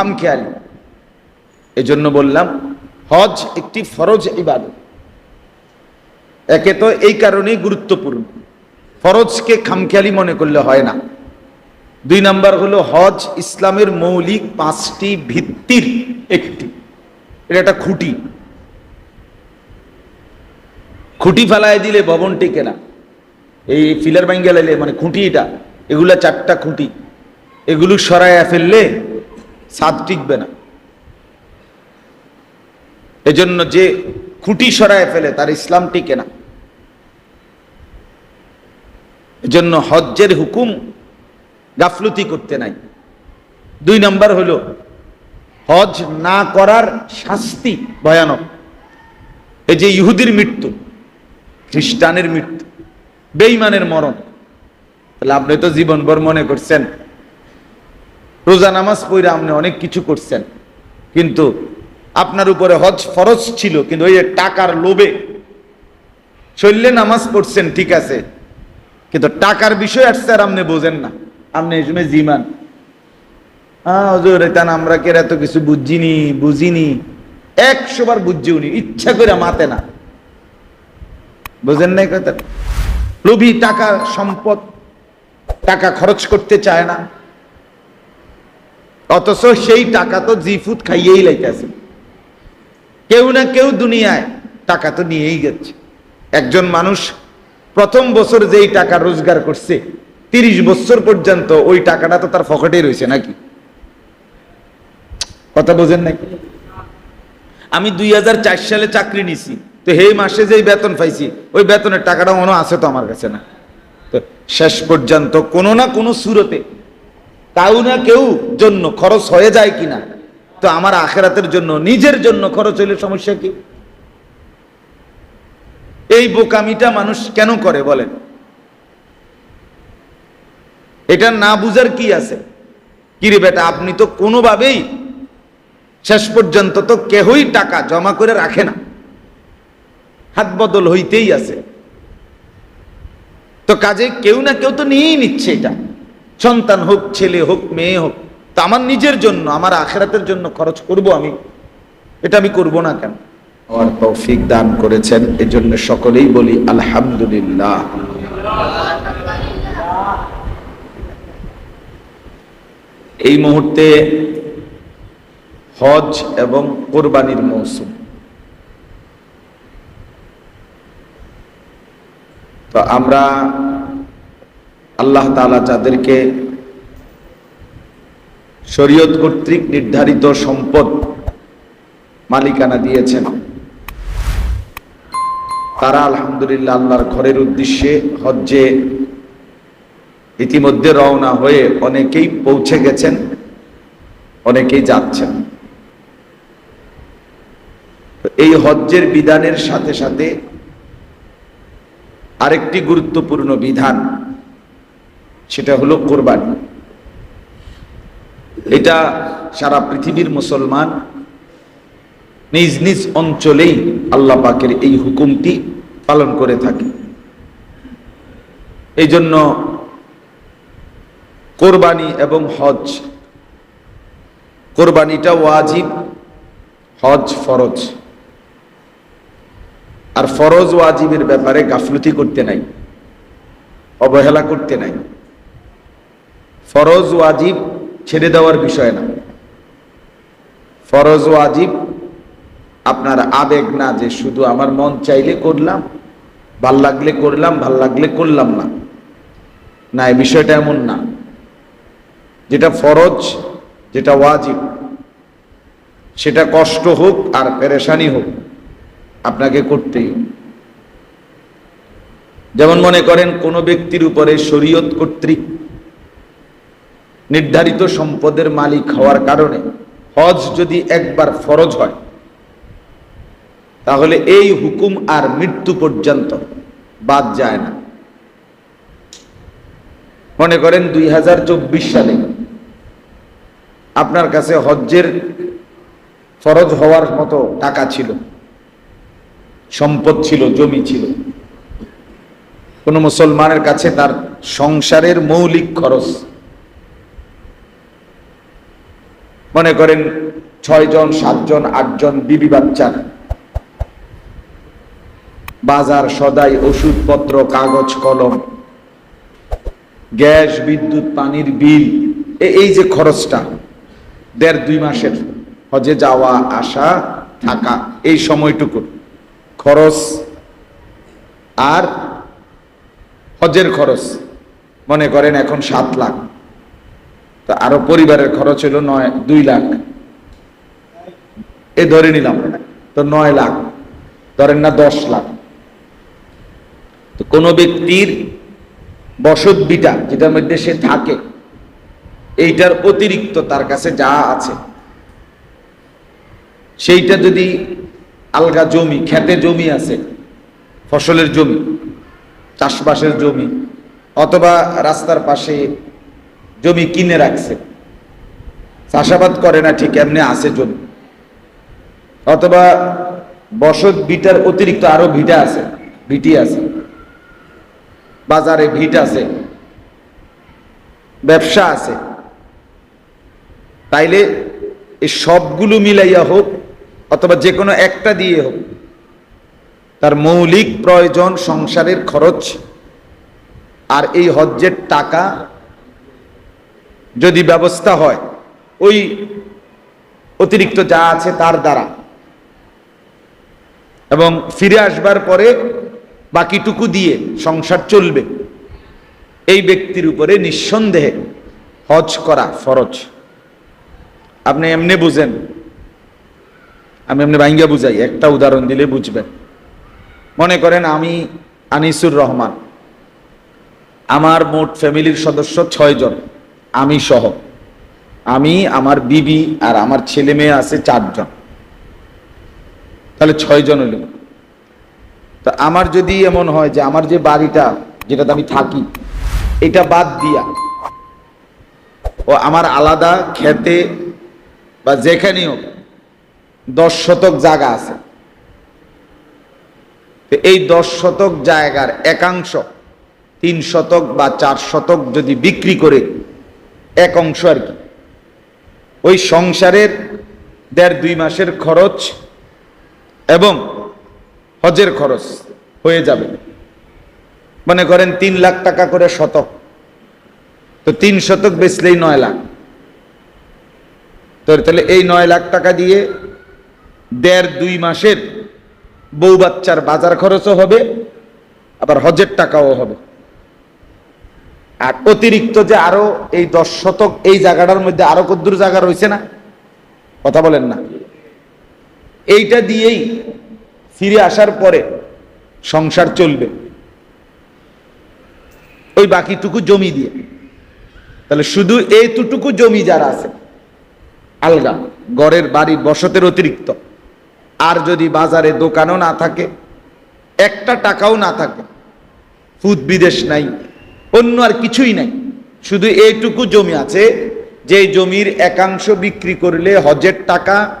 খামখেয়ালি। এজন্য বললাম, হজ একটি ফরজ ইবাদত। একে তো এই কারণেই গুরুত্বপূর্ণ। ফরজকে খামখেয়ালি মনে করলে হয় না। দুই নাম্বার হলো হজ ইসলামের মৌলিক পাঁচটি ভিত্তির একটি। এটা একটা খুঁটি। খুঁটি ফেলায় দিলে ভবন টিকে না। এই ফিলার ভাঙ্গা মানে খুঁটি এটা, এগুলা চারটা খুঁটি। এগুলো সরাইয়া ফেললে ছাদ টিকবে না। এজন্য যে খুঁটি সরায় ফেলে, তার ইসলাম টিকে না। এজন্য হজ্জের হুকুম গাফলতি করতে নাই। দুই নাম্বার হলো, হজ না করার শাস্তি ভয়ানক। এই যে ইহুদির মৃত্যু, খ্রিস্টানের মৃত্যু বেইমানের মরণ, তাহলে আপনি তো জীবনভর মনে করছেন রোজা নামাজ পড়ে আপনি অনেক কিছু করছেন। কিন্তু আপনার উপরে হজ ফরজ ছিল, কিন্তু ওই টাকার লোভে শরীরে নামাজ পড়ছেন, ঠিক আছে। কিন্তু টাকার বিষয় আসছে আর আপনি বোঝেন না। আপনি এই সময় জিমান। হ্যাঁ আমরা কেরা এত কিছু বুঝিনি বুঝিনি? একশো বার উনি ইচ্ছা করে মাতে না। বুঝেন নাই কথা লোভী টাকা সম্পদ, টাকা খরচ করতে চায় না। অথচ সেই টাকা তো জিফুত খাইয়েই লাইতেছে। কেউ না কেউ দুনিয়ায় টাকা তো নিয়েই গেছে একজন মানুষ প্রথম বছর যেই টাকা রোজগার করছে, তিরিশ বছর পর্যন্ত ওই টাকাটা তো তার ফকটেই রয়েছে নাকি? কথা বোঝেন নাকি? আমি দুই হাজার চার সালে চাকরি নিছি, তো এই মাসে যেই বেতন পাইছি, ওই বেতনের টাকাটা মনে আছে তো আমার কাছে না। তো শেষ পর্যন্ত কোনো না কোনো সুরতে কাউ না কেউ জন্য খরচ হয়ে যায় কিনা? তো আমার আখেরাতের জন্য, নিজের জন্য খরচ হইলে সমস্যা কি? এই বোকামিটা মানুষ কেন করে বলেন? এটা না বুঝার কি আছে? কিরে বেটা, আপনি তো কোনোভাবেই শেষ পর্যন্ত তো কেহই টাকা জমা করে রাখে না। হাত বদল হইতেই আছে। তো কাজে কেউ না কেউ তো নিয়েই নিচ্ছে এটা। সন্তান হোক, ছেলে হোক, মেয়ে হোক, তা আমার নিজের জন্য, আমার আখেরাতের জন্য খরচ করব আমি। এটা আমি করব না কেন? আমার তৌফিক দান করেছেন, এজন্য সকলেই বলি আলহামদুলিল্লাহ। এই মুহূর্তে হজ এবং কোরবানির মৌসুম। তো আমরা আল্লাহ তাআলা যাদেরকে শরীয়ত কর্তৃক নির্ধারিত সম্পদ মালিকানা দিয়েছেন, তারা আলহামদুলিল্লাহ আল্লাহর ঘরের উদ্দেশ্যে হজ্জে ইতিমধ্যে রওনা হয়ে অনেকেই পৌঁছে গেছেন, অনেকেই যাচ্ছেন। এই হজ্জের বিধানের সাথে সাথে আরেকটি গুরুত্বপূর্ণ বিধান সেটা হলো কোরবানি। এটা সারা পৃথিবীর মুসলমান নিজ নিজ অঞ্চলেই আল্লাহ পাকের এই হুকুমটি পালন করে থাকে। এই জন্য কোরবানি এবং হজ, কোরবানিটা ওয়াজিব, হজ ফরজ। আর ফরজ ওয়াজিবের ব্যাপারে গাফলতি করতে নাই, অবহেলা করতে নাই। ফরজ ওয়াজিব ছেড়ে দেওয়ার বিষয় না। ফরজ ওয়াজিব, আপনার আবেগ না যে শুধু আমার মন চাইলে করলাম, ভালো লাগলে করলাম, ভালো লাগলে করলাম না। না, এই বিষয়টা এমন না। যেটা ফরজ, যেটা ওয়াজিব, সেটা কষ্ট হোক আর পেরেশানি হোক, আপনাকে করতেই। যেমন মনে করেন, কোন ব্যক্তির উপরে শরীয়ত কর্তৃক নির্ধারিত সম্পদের মালিক হওয়ার কারণে হজ যদি একবার ফরজ হয়, তাহলে এই হুকুম আর মৃত্যু পর্যন্ত বাদ যায় না। মনে করেন দুই হাজার চব্বিশ সালে আপনার কাছে হজ্জের ফরজ হওয়ার মতো টাকা ছিল, সম্পদ ছিল, জমি ছিল। কোন মুসলমানের কাছে তার সংসারের মৌলিক খরচ মনে করেন ছয়জন, সাতজন, আটজন বিবি বাচ্চার বাজার সদাই ওষুধপত্র, কাগজ, কলম, গ্যাস, বিদ্যুৎ, পানির বিল এই যে খরচটা, দেড় দুই মাসের হজে যাওয়া, আসা, থাকা, এই সময়টুকু। খরচ আর হজের খরচ, মনে করেন এখন সাত লাখ। তো আরও পরিবারের খরচ হলো নয়, দুই লাখ। এ ধরে নিলাম, তো নয় লাখ। ধরেন না দশ লাখ। তো কোনো ব্যক্তির বসত বিটা যেটার মধ্যে সে থাকে, এইটার অতিরিক্ত তার কাছে যা আছে, সেইটা যদি আলগা জমি খেতে জমি আছে, ফসলের জমি, চাষবাসের জমি, অথবা রাস্তার পাশে জমি কিনে রাখছে। চাষাবাদ করে না ঠিক এমনি আছে জমি। অথবা বসত ভিটার অতিরিক্ত আরও ভিটা আছে, ভিটি আছে। বাজারে ভিট আছে। ব্যবসা আছে। তাইলে এই সবগুলো মিলাইয়া হোক অথবা যে কোনো একটা দিয়ে হোক, তার মৌলিক প্রয়োজন সংসারের খরচ আর এই হজ্জের টাকা যদি ব্যবস্থা হয়, ওই অতিরিক্ত যা আছে তার দ্বারা। এবং ফিরে আসবার পরে বাকিটুকু দিয়ে সংসার চলবে। এই ব্যক্তির উপরে নিঃসন্দেহে হজ করা ফরজ। আপনি এমনি বুঝেন। আমি এমনি ভাঙ্গা বুঝাই, একটা উদাহরণ দিলে বুঝবেন। মনে করেন আমি আনিসুর রহমান। আমার মোট ফ্যামিলির সদস্য ছয় জন আমি সহ। আমি, আমার বিবি আর আমার ছেলে মেয়ে আছে চারজন। তাহলে ছয় জন হইল তা আমার যদি এমন হয় যে আমার যে বাড়িটা, যেটাতে আমি থাকি, এটা বাদ দিয়া, ও আমার আলাদা খেতে বা যেখানেও দশ শতক জায়গা আছে। এই দশ শতক জায়গার একাংশ তিন শতক বা চার শতক যদি বিক্রি করে এক অংশ আর কি। ওই সংসারের দেড় দুই মাসের খরচ এবং হজের খরচ হয়ে যাবে। মনে করেন তিন লাখ টাকা করে শতক। তো তিন শতক বেচলেই নয় লাখ। তো তাহলে এই নয় লাখ টাকা দিয়ে দেড় দুই মাসের বউ বাচ্চার বাজার খরচও হবে, আবার হজের টাকাও হবে। আর অতিরিক্ত যে আরও এই দশ শতক এই জায়গাটার মধ্যে আরও কদ্দুর জায়গা রয়েছে না? কথা বলেন না। এইটা দিয়েই ফিরে আসার পরে সংসার চলবে। ওই বাকিটুকু জমি দিয়ে। তাহলে শুধু এই এইটুকু জমি যারা আছে, আলগা গড়ের বাড়ি, বসতের অতিরিক্ত, আর যদি বাজারে দোকানও না থাকে, একটা টাকাও না থাকে ফুদ বিদেশ নাই। অন্য আর কিছুই নাই। শুধু এইটুকু জমি আছে, যে জমির একাংশ বিক্রি করলে হজের টাকা,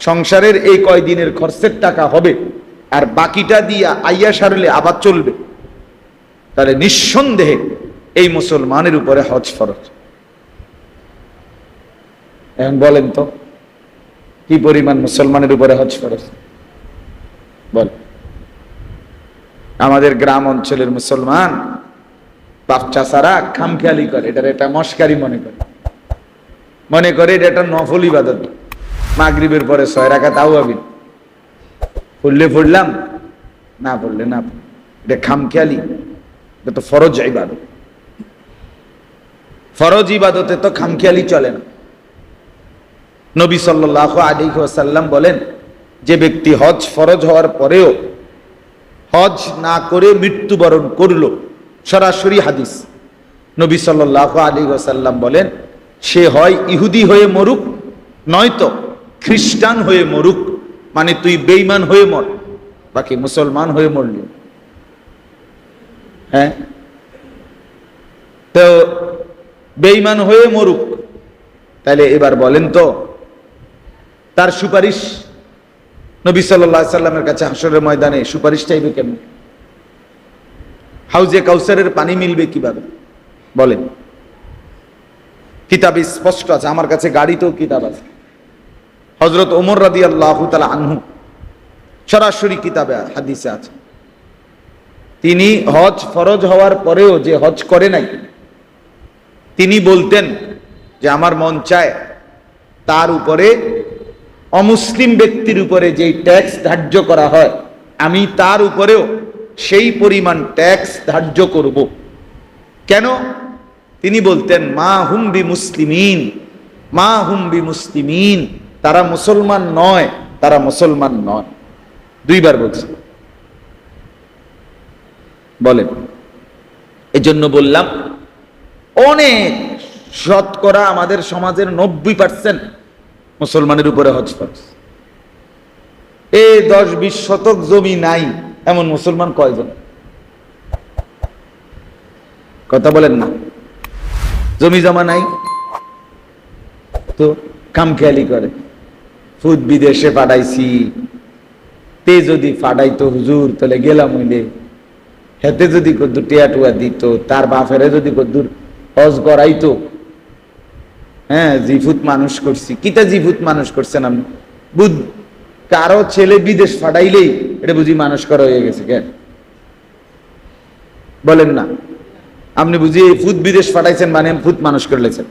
সংসারের এই কয়দিনের খরচের টাকা হবে, আর বাকিটা দিয়া আইয়া সারলে আবার চলবে। তাহলে নিঃসন্দেহে এই মুসলমানের উপরে হজ ফরজ। এখন বলেন তো, কি পরিমাণ মুসলমানের উপরে হজ ফরজ? বল। আমাদের গ্রাম অঞ্চলের মুসলমান বাচ্চা সারা খামখেয়ালি করে, এটার এটা মস্কারি মনে করে। মনে করে এটা একটা নফল ইবাদত। মাগরিবের পরে ছয় রাখা তাও আবিন পড়লে পড়লাম না পড়লে না। এটা খামখেয়ালি, এটা তো ফরজ ইবাদত। ফরজ ইবাদতে তো খামখেয়ালি চলে না। নবী সাল্লাহ আলী সাল্লাম বলেন, যে ব্যক্তি হজ ফরজ হওয়ার পরেও হজ না করে মৃত্যুবরণ করল সরাসরি হাদিস। নবী সাল্লাহ আলী সাল্লাম বলেন, সে হয় ইহুদি হয়ে মরুক, নয়তো খ্রিস্টান হয়ে মরুক মানে তুই বেইমান হয়ে মর, বাকি মুসলমান হয়ে মরলি। হ্যাঁ? তো বেইমান হয়ে মরুক। তাহলে এবার বলেন তো, তার সুপারিশ নবী সাল্লাহ সাল্লামের কাছে হাসরের ময়দানে সুপারিশ চাইবে কেমন? হাউজে কাউসারের পানি মিলবে কীভাবে? বলেন। কিতাবে স্পষ্ট আছে, আমার কাছে গাড়িতেও কিতাব আছে। হজরত ওমর রাদি আল্লাহ তালা আনহু সরাসরি কিতাবে, হাদিসে আছে। তিনি হজ ফরজ হওয়ার পরেও যে হজ করে নাই, তিনি বলতেন যে আমার মন চায় তার উপরে অমুসলিম ব্যক্তির উপরে যেই ট্যাক্স ধার্য করা হয়, আমি তার উপরেও সেই পরিমাণ ট্যাক্স ধার্য করব। কেন? তিনি বলতেন, মা হুম্বি মুসলিমিন মা হুম্বি মুসলিমিন তারা মুসলমান নয়, তারা মুসলমান নয়। দুইবার বলছে। বলেন। এজন্য বললাম, অনেক শতকরা আমাদের সমাজের নব্বই পার্সেন্ট মুসলমানের উপরে হজ ফরজ। এ দশ বিশ শতক জমি নাই। এমন মুসলমান কয়জন? কথা বলেন না। জমি জমা নাই, তো কামখেয়ালি করে। ফুদ বিদেশে পাঠাইছি, তে যদি ফাটাইতো হুজুর, তাহলে গেলাম হইলে। হেতে যদি কদ্দুর টিয়া টুয়া দিত, তার বাপেরে যদি কদ্দুর হজ করাইতো। হ্যাঁ জিফুত মানুষ করছি। কিতা জিফুত মানুষ করছেন আমি বুধ কারও ছেলে বিদেশ ফাটাইলেই এটা বুঝি মানুষ করা হয়ে গেছে কেন? বলেন না। আপনি বুঝি ফুত বিদেশ ফাটাইছেন মানে ফুত মানুষ করলেছেন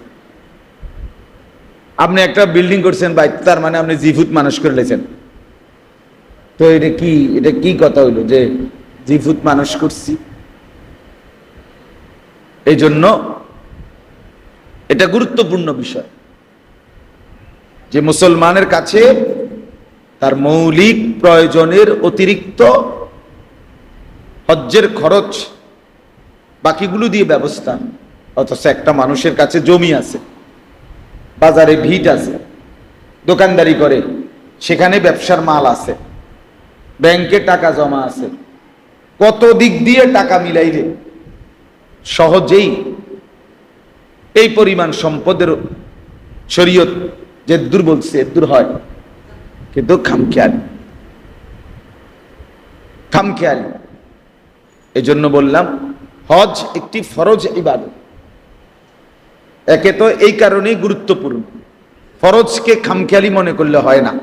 আপনি একটা বিল্ডিং করছেন বা তার মানে আপনি জিফুত মানুষ করলেছেন তো এটা কি এটা কি কথা হইল যে জিফুত মানুষ করছি? এই জন্য এটা গুরুত্বপূর্ণ বিষয়। যে মুসলমানের কাছে তার মৌলিক প্রয়োজনের অতিরিক্ত হজ্জের খরচ বাকিগুলো দিয়ে ব্যবস্থা। অথচ একটা মানুষের কাছে জমি আছে, বাজারে ভিট আছে, দোকানদারি করে, সেখানে ব্যবসার মাল আছে, ব্যাংকে টাকা জমা আছে। কত দিক দিয়ে টাকা মিলাইলে সহজেই এই পরিমাণ সম্পদের শরীয়ত যে দূর বলছে দূর হয়। কিন্তু খামখেয়ালি খামখেয়ালি এই জন্য বললাম হজ একটি ফরজ ইবাদত একে তো এই কারণেই গুরুত্বপূর্ণ ফরজকে খামখেয়ালি মনে করলে হয় না।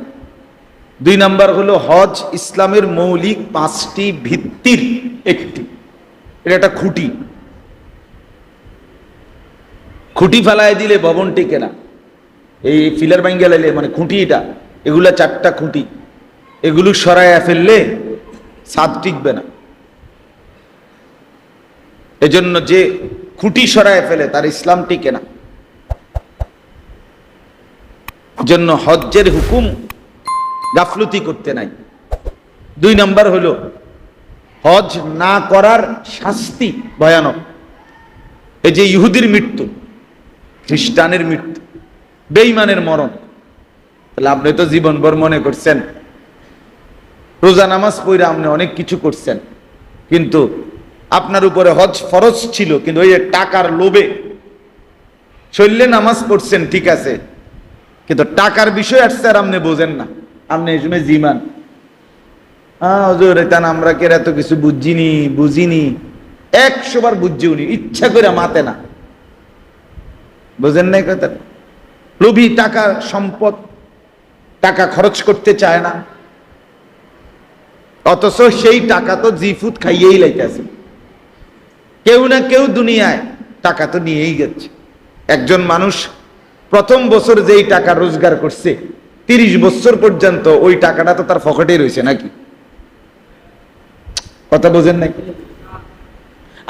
দুই নাম্বার হলো হজ ইসলামের মৌলিক পাঁচটি ভিত্তির একটি। এটা একটা খুঁটি। খুঁটি ফেলায় দিলে ভবন টিকে না এই ফিলার লাইলে মানে খুঁটিটা এগুলা চারটা খুঁটি। এগুলো সরাইয়া ফেললে ছাদ টিকবে না। এজন্য যে খুঁটি সরায় ফেলে, তার ইসলাম টিকে না। জন্য হজ্জের হুকুম গাফলতি করতে নাই। দুই নাম্বার হলো হজ না করার শাস্তি ভয়ানক। এই যে ইহুদির মৃত্যু, খ্রিস্টানের মৃত্যু বেইমানের মরণ তাহলে আপনি তো জীবনভর মনে করছেন, রোজা নামাজ পড়ে আপনি অনেক কিছু করছেন, কিন্তু আপনার উপরে হজ ফরজ ছিল, কিন্তু ওই টাকার লোভে শৈল্যে নামাজ পড়ছেন, ঠিক আছে, কিন্তু টাকার বিষয় আসছে আর আপনি বোঝেন না, আপনি এই সময় জিমান। হ্যাঁ হজুর এটা আমরা কে এত কিছু বুঝিনি বুঝিনি? একশো বার বুঝছি উনি, ইচ্ছা করে মাতে না। বুঝেন নাই কথা লোভী টাকা সম্পদ টাকা খরচ করতে চায় না। অথচ সেই টাকা তো জিফুত খাইয়েই লাইতেছে। কেউ না কেউ দুনিয়ায় টাকা তো নিয়েই গেছে একজন মানুষ প্রথম বছর যেই টাকা রোজগার করছে, তিরিশ বছর পর্যন্ত ওই টাকাটা তো তার ফকটেই রয়েছে নাকি? কথা বোঝেন নাকি?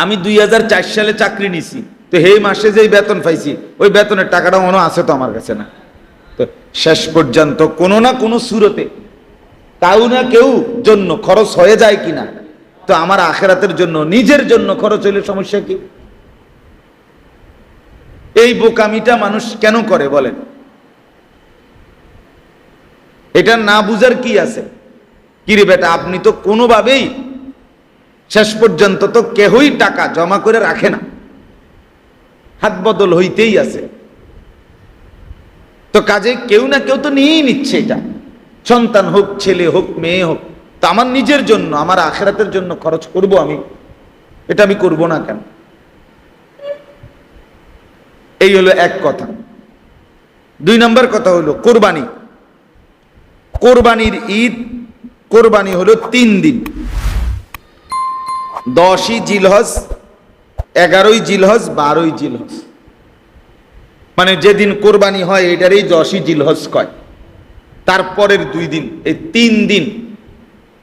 আমি দুই হাজার চার সালে চাকরি নিছি, তো এই মাসে যেই বেতন পাইছি, ওই বেতনের টাকাটা মনে আছে তো আমার কাছে না। শেষ পর্যন্ত কোনো না কোনো সুরতে তাও না কেউ জন্য খরচ হয়ে যায় কিনা? তো আমার আখেরাতের জন্য, নিজের জন্য খরচ হইলে সমস্যা কি? এই বোকামিটা মানুষ কেন করে বলেন? এটা না বুঝার কি আছে? কিরে বেটা, আপনি তো কোনোভাবেই শেষ পর্যন্ত তো কেহই টাকা জমা করে রাখে না। হাত বদল হইতেই আছে। তো কাজে কেউ না কেউ তো নিয়েই নিচ্ছে এটা। সন্তান হোক, ছেলে হোক, মেয়ে হোক, তা আমার নিজের জন্য, আমার আখেরাতের জন্য খরচ করব আমি। এটা আমি করব না কেন? এই হলো এক কথা। দুই নম্বর কথা হলো কোরবানি। কোরবানির ঈদ, কোরবানি হলো তিন দিন। দশই জিলহজ, এগারোই জিলহজ, বারোই জিলহজ। মানে যেদিন কোরবানি হয়, এটারই দশই জিলহজ কয়। তারপরের দুই দিন, এই তিন দিন।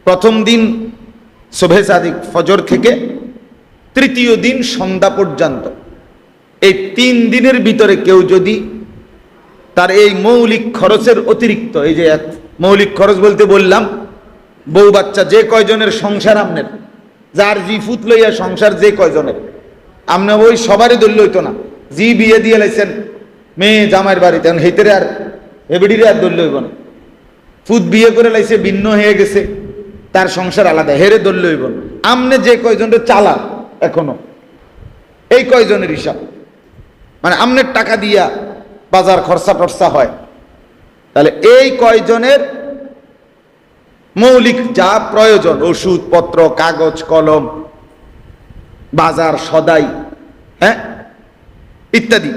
প্রথম দিন শোভে সাদিক ফজর থেকে তৃতীয় দিন সন্ধ্যা পর্যন্ত। এই তিন দিনের ভিতরে কেউ যদি তার এই মৌলিক খরচের অতিরিক্ত, এই যে মৌলিক খরচ বলতে বললাম, বউ বাচ্চা যে কয়জনের সংসার আমনের, যার জি ফুত লইয়া সংসার যে কয়জনের, আমনে ওই সবারই দলীয় হইতো না। জি বিয়ে দিয়ে লাইছেন মেয়ে জামাইয়ের বাড়িতে, এখন হেতেরে আর হেবিডিরে আর দলীয় হইব না। ফুত বিয়ে করে লাইছে, ভিন্ন হয়ে গেছে, তার সংসার আলাদা, হেরে দলীয় হইব না। আমনে যে কয়জনটা চালা এখনও, এই কয়জনের হিসাব? মানে আমনের টাকা দিয়া বাজার খরচা টরচা হয়। তাহলে এই কয়জনের মৌলিক যা প্রয়োজন, ওষুধপত্র, কাগজ, কলম, বাজার সদাই হ্যাঁ? ইত্যাদি।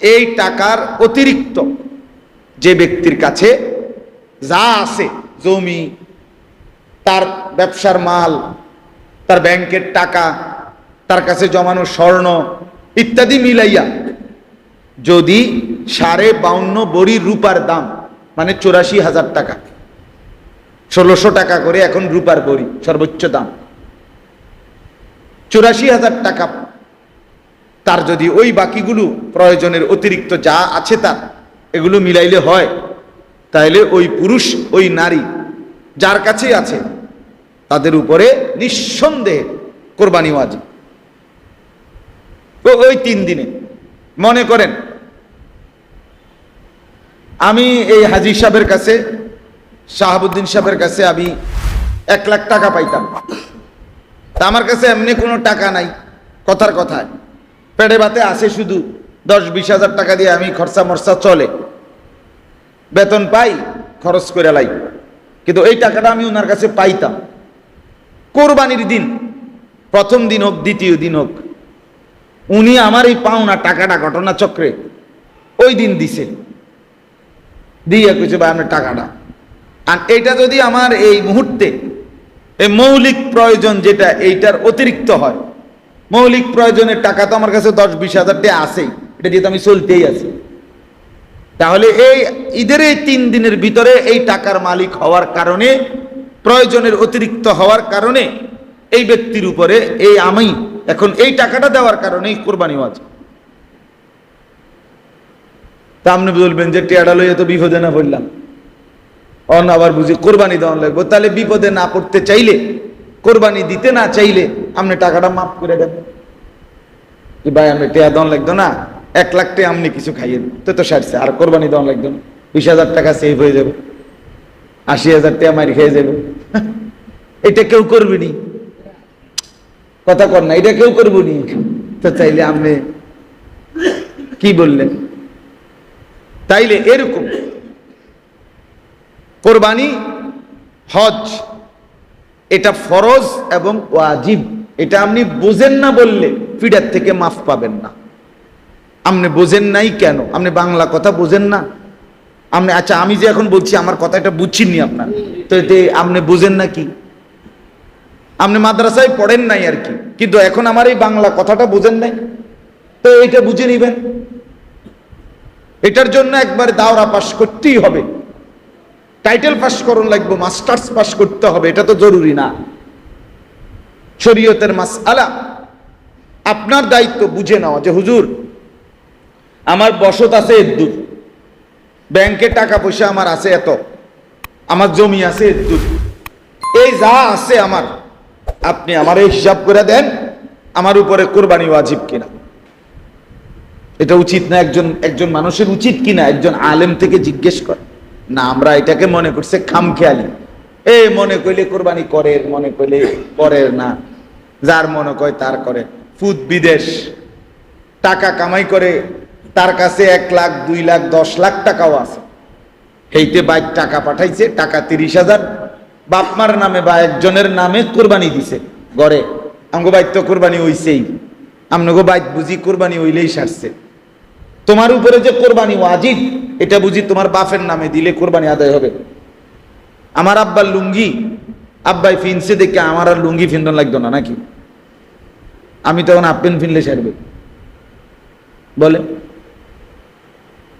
এই টাকার অতিরিক্ত যে ব্যক্তির কাছে যা আছে জমি, তার ব্যবসার মাল, তার ব্যাংকের টাকা, তার কাছে জমানো স্বর্ণ ইত্যাদি মিলাইয়া যদি সাড়ে বাউন্ন বড়ি রূপার দাম মানে চুরাশি হাজার টাকা, ষোলোশো টাকা করে এখন রূপার বড়ি, সর্বোচ্চ দাম, চুরাশি হাজার টাকা তার যদি ওই বাকিগুলো প্রয়োজনের অতিরিক্ত যা আছে তার, এগুলো মিলাইলে হয় তাহলে ওই পুরুষ, ওই নারী যার কাছেই আছে, তাদের উপরে নিঃসন্দেহে কোরবানি ওয়াজিব ওই তিন দিনে, মনে করেন, আমি এই হাজি সাহেবের কাছে, শাহাবুদ্দিন সাহেবের কাছে আমি এক লাখ টাকা পাইতাম। তা আমার কাছে এমনি কোনো টাকা নাই, কথার কথায়। পেটে বাতে আসে শুধু দশ বিশ হাজার টাকা দিয়ে আমি খরচা মরচা চলে। বেতন পাই, খরচ করে লাই। কিন্তু এই টাকাটা আমি ওনার কাছে পাইতাম। কোরবানির দিন, প্রথম দিন হোক, দ্বিতীয় দিন হোক, উনি আমার এই পাওনা টাকাটা ঘটনা চক্রে ওই দিন দিছে দিয়ে কইছে, ভাই, আপনার টাকাটা। আর এটা যদি আমার এই মুহূর্তে, এই মৌলিক প্রয়োজন যেটা, এইটার অতিরিক্ত হয় মৌলিক প্রয়োজনের টাকা তো আমার কাছে দশ বিশ হাজার টাকা আছেই এটা দিয়ে তো আমি চলতেই আছি। তাহলে এই ঈদের এই তিন দিনের ভিতরে এই টাকার মালিক হওয়ার কারণে, প্রয়োজনের অতিরিক্ত হওয়ার কারণে এই ব্যক্তির উপরে এই আমি এখন এই টাকাটা দেওয়ার কারণেই কোরবানি আছে তা আপনি বলবেন যে টেয়াডা লইয়া তো বিপদে না পড়লাম। অন আবার বুঝি কোরবানি দেওয়া লাগবে। তাহলে বিপদে না পড়তে চাইলে কোরবানি দিতে না চাইলে আপনি টাকাটা মাফ করে দেন। যে ভাই আমি টেয়া দেওয়া লাগতো না? এক লাখ টাকা আপনি কিছু খাইয়ে তো তো সারছে, আর কোরবানি দেওয়া লাগতো না। বিশ হাজার টাকা সেভ হয়ে যাবে। আশি হাজার টাকা মারি খেয়ে যাবে। এটা কেউ করবে নি। কথা কর না, এটা কেউ করব নি। তো চাইলে আপনি কি বললেন? তাইলে এরকম। কোরবানি, হজ এটা ফরজ এবং ওয়াজিব। এটা আপনি বোঝেন না বললে ফিডার থেকে মাফ পাবেন না। আপনি বোঝেন নাই কেন? আপনি বাংলা কথা বোঝেন না? আপনি আচ্ছা আমি যে এখন বলছি, আমার কথা এটা বুঝছিনি আপনার। তো এতে আপনি বোঝেন না কি? আপনি মাদ্রাসায় পড়েন নাই আর কি? কিন্তু এখন আমার এই বাংলা কথাটা বোঝেন নাই। তো এটা বুঝে নিবেন। এটার জন্য একবার দাওরা পাশ করতেই হবে। টাইটেল পাস করুন লাগবে মাস্টার্স পাস করতে হবে, এটা তো জরুরি না। শরীয়তের মাস আলা আপনার দায়িত্ব বুঝে নেওয়া যে, হুজুর, আমার বসত আছে এদ্দুর। ব্যাংকে টাকা পয়সা আমার আছে এত, আমার জমি আছে এদ্দুর। এই যা আছে আমার, আপনি আমার এই হিসাব করে দেন, আমার উপরে কোরবানি ওয়াজিব কিনা। এটা উচিত না, একজন একজন মানুষের উচিত কিনা, একজন আলেম থেকে জিজ্ঞেস করে। না, আমরা এটাকে মনে করছে খামখেয়ালি। এ, মনে কইলে কোরবানি করে মনে কইলে করে না। যার মনে কয় তার করে। ফুদ বিদেশ। টাকা কামাই করে, তার কাছে এক লাখ, দুই লাখ, দশ লাখ টাকাও আছে। এইতে বাইক টাকা পাঠাইছে, টাকা তিরিশ হাজার। বাপমার নামে বা একজনের নামে কোরবানি দিছে, গড়ে। আমগো বাইক তো কোরবানি হইছেই। আমনগো বাইক বুঝি কোরবানি হইলেই সারছে। তোমার উপরে যে কোরবানি ওয়াজিব, এটা বুঝি তোমার বাপের নামে দিলে কোরবানি আদায় হবে। আমার আব্বার লুঙ্গি, আব্বাই ফিনসে দেখে আমার আর লুঙ্গি ফিন্দন লাগতো না, নাকি? আমি তখন আপেন ফিনলে সারবে। বলে,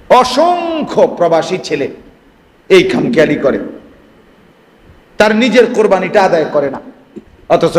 অসংখ্য প্রবাসী ছেলে এই খামখেয়ালি করে। তার নিজের কোরবানিটা আদায় করে না। অথচ